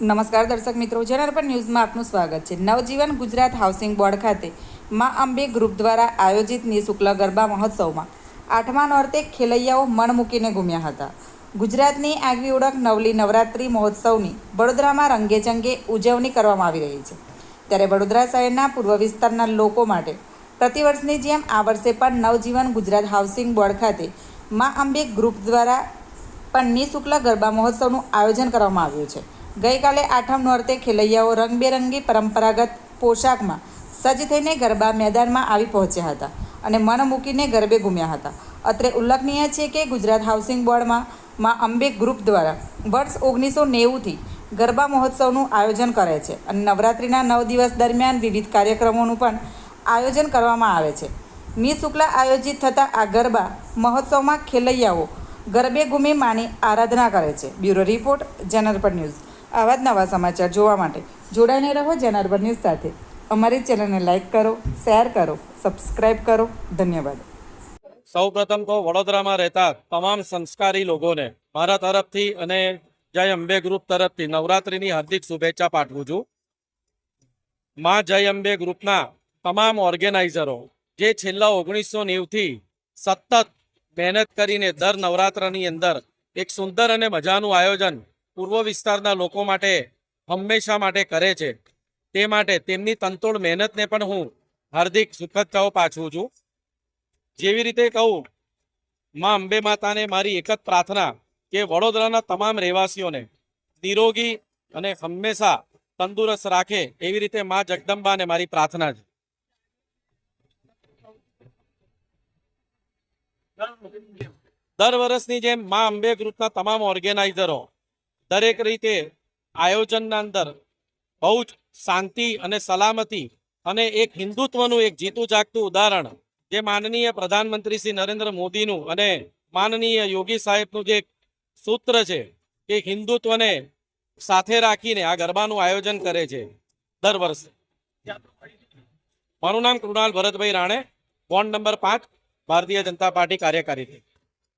નમસ્કાર દર્શક મિત્રો, જનાર્પણ ન્યૂઝમાં આપનું સ્વાગત છે. નવજીવન ગુજરાત હાઉસિંગ બોર્ડ ખાતે મા અંબે ગ્રુપ દ્વારા આયોજિત નિઃશુલ્ક ગરબા મહોત્સવમાં આઠમા નોરતે ખેલૈયાઓ મણ મૂકીને ઘૂમ્યા હતા. ગુજરાતની આગવી ઓળખ નવલી નવરાત્રિ મહોત્સવની વડોદરામાં રંગેચંગે ઉજવણી કરવામાં આવી રહી છે. ત્યારે વડોદરા શહેરના પૂર્વ વિસ્તારના લોકો માટે પ્રતિવર્ષની જેમ આ વર્ષે પણ નવજીવન ગુજરાત હાઉસિંગ બોર્ડ ખાતે મા અંબે ગ્રુપ દ્વારા પણ નિઃશુલ્ક ગરબા મહોત્સવનું આયોજન કરવામાં આવ્યું છે. ગઈકાલે આઠમ નોરતે ખેલૈયાઓ રંગબેરંગી પરંપરાગત પોશાકમાં સજ્જ થઈને ગરબા મેદાનમાં આવી પહોંચ્યા હતા અને મન મૂકીને ગરબે ઘૂમ્યા હતા. અત્રે ઉલ્લેખનીય છે કે ગુજરાત હાઉસિંગ બોર્ડમાં માં અંબે ગ્રુપ દ્વારા વર્ષ ઓગણીસો નેવુંથી ગરબા મહોત્સવનું આયોજન કરે છે અને નવરાત્રિના નવ દિવસ દરમિયાન વિવિધ કાર્યક્રમોનું પણ આયોજન કરવામાં આવે છે. મી શુક્લા આયોજિત થતા આ ગરબા મહોત્સવમાં ખેલૈયાઓ ગરબે ઘૂમી માની આરાધના કરે છે. બ્યુરો રિપોર્ટ જનરપર ન્યૂઝ. આવા જ નવા સમાચાર જોવા માટે જોડાઈને રહો જનરપર ન્યૂઝ સાથે. અમારી ચેનલને લાઇક કરો, શેર કરો, સબસ્ક્રાઇબ કરો. ધન્યવાદ. સૌ પ્રથમ તો વડોદરામાં રહેતા તમામ સંસ્કારી લોકોને મારા તરફથી અને જય અંબે ગ્રુપ તરફથી નવરાત્રિની હાર્દિક શુભેચ્છા પાઠવું છું. માં જય અંબે ગ્રુપના તમામ ઓર્ગેનાઇઝરો જે છેલ્લા ઓગણીસો નેવથી સતત મહેનત કરીને દર નવરાત્રની અંદર એક સુંદર અને મજાનું આયોજન પૂર્વ વિસ્તારના લોકો માટે હંમેશા માટે કરે છે. તે માટે તેમની તંતોડ મહેનતને પણ હું હાર્દિક શુભેચ્છાઓ પાછું છું. જેવી રીતે કહું, માં અંબે માતાને મારી એક જ પ્રાર્થના કે વડોદરાના તમામ રહેવાસીઓને નિરોગી અને હંમેશા તંદુરસ્ત રાખે એવી રીતે માં જગદંબાને મારી પ્રાર્થના છે. દર વર્ષની જેમ માં અંબે ગ્રુપના તમામ ઓર્ગેનાઇઝરો દરેક રીતે આયોજનના અંદર બહુ જ શાંતિ અને સલામતી અને એક હિન્દુત્વનું એક જીતું જાગતું ઉદાહરણ જે માનનીય પ્રધાનમંત્રી શ્રી નરેન્દ્ર મોદીનું અને માનનીય યોગી સાહેબનું જે સૂત્ર છે કે હિન્દુત્વને સાથે રાખીને આ ગરબાનું આયોજન કરે છે દર વર્ષે. મારું નામ કૃણાલ ભરતભાઈ રાણે, વોર્ડ નંબર પાંચ, ભારતીય જનતા પાર્ટી કાર્યકારી.